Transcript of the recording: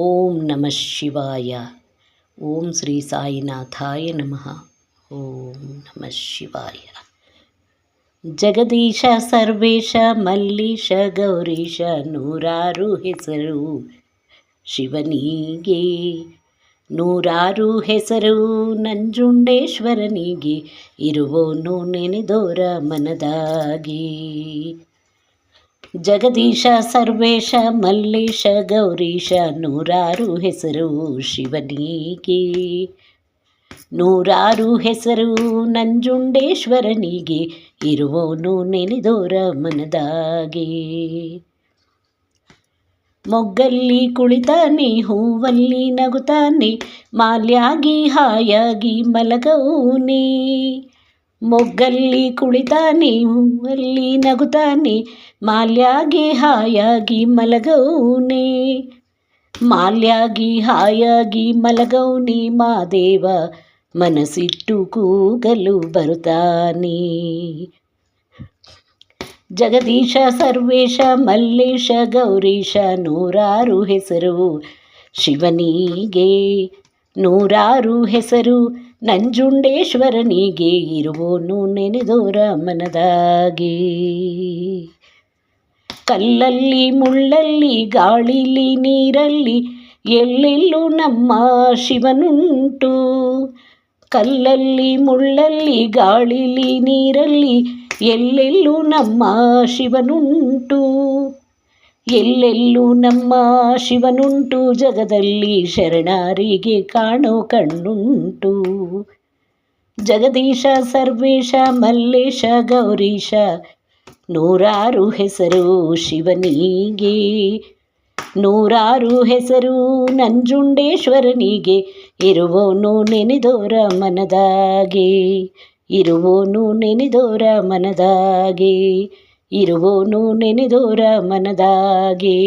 ಓಂ ನಮಃ ಶಿವಾಯ. ಓಂ ಶ್ರೀ ಸಾಯಿನಾಥಾಯ ನಮಃ. ಓಂ ನಮಃ ಶಿವಾಯ. ಜಗದೀಶ ಸರ್ವೇಶ, ಮಲ್ಲೀಶ ಗೌರೀಶ, ನೂರಾರು ಹೆಸರು. ಶಿವನಿಗೆ ನೂರಾರು ಹೆಸರು. ನಂಜುಂಡೇಶ್ವರನಿಗೆ ಇರುವೋನು ನೆನೆದೋರ ಮನದಾಗಿ. ಜಗದೀಶ ಸರ್ವೇಶ ಮಲ್ಲೇಶ ಗೌರೀಶ ನೂರಾರು ಹೆಸರು ಶಿವನಿಗೆ. ನೂರಾರು ಹೆಸರು ನಂಜುಂಡೇಶ್ವರನಿಗೆ, ಇರುವವನು ನೆನೆದೋರ ಮನದಾಗೆ. ಮೊಗ್ಗಲ್ಲಿ ಕುಳಿತಾನೆ, ಹೂವಲ್ಲಿ ನಗುತಾನೆ ಮಾಲ್ಯಾಗಿ ಹಾಯಾಗಿ ಮಲಗೌನೆ ಮೊಗ್ಗಲ್ಲಿ ಕುಳಿತಾನೆ ಹೂವಲ್ಲಿ ನಗುತಾನೆ ಮಾಲ್ಯಾಗಿ ಹಾಯಾಗಿ ಮಲಗೌನೆ. ಮಾಲ್ಯಾಗಿ ಹಾಯಾಗಿ ಮಲಗೌನಿ, ಮಾದೇವ ಮನಸ್ಸಿಟ್ಟು ಕೂಗಲು ಬರುತ್ತಾನೆ. ಜಗದೀಶ, ಸರ್ವೇಶ, ಮಲ್ಲೇಶ, ಗೌರೀಶ, ನೂರಾರು ಹೆಸರು ಶಿವನಿಗೆ. ನೂರಾರು ಹೆಸರು, ನಂಜುಂಡೇಶ್ವರನಿಗೆ ಇರುವೋನು ನೆನೆದೋರ ಮನದಾಗಿ ಕಲ್ಲಲ್ಲಿ, ಮುಳ್ಳಲ್ಲಿ, ಗಾಳಿಲಿ, ನೀರಲ್ಲಿ ಎಲ್ಲೆಲ್ಲೂ ನಮ್ಮ ಶಿವನುಂಟು. ಕಲ್ಲಲ್ಲಿ, ಮುಳ್ಳಲ್ಲಿ, ಗಾಳಿಲಿ, ನೀರಲ್ಲಿ ಎಲ್ಲೆಲ್ಲೂ ನಮ್ಮ ಶಿವನುಂಟು. ಎಲ್ಲೆಲ್ಲೂ ನಮ್ಮ ಶಿವನುಂಟು, ಜಗದಲ್ಲಿ ಶರಣಾರಿಗೆ ಕಾಣೋ ಕಣ್ಣುಂಟು. ಜಗದೀಶ, ಸರ್ವೇಶ, ಮಲ್ಲೇಶ, ಗೌರೀಶ, ನೂರಾರು ಹೆಸರು ಶಿವನಿಗೆ. ನೂರಾರು ಹೆಸರು ನಂಜುಂಡೇಶ್ವರನಿಗೆ, ಇರುವೋನು ನೆನೆದೋರ ಮನದಾಗೆ. ಇರುವೋನು ನೆನೆದೋರ ಮನದಾಗೆ. ಇರುವೋನು ನೆನೆದೋರ ಮನದಾಗೆ.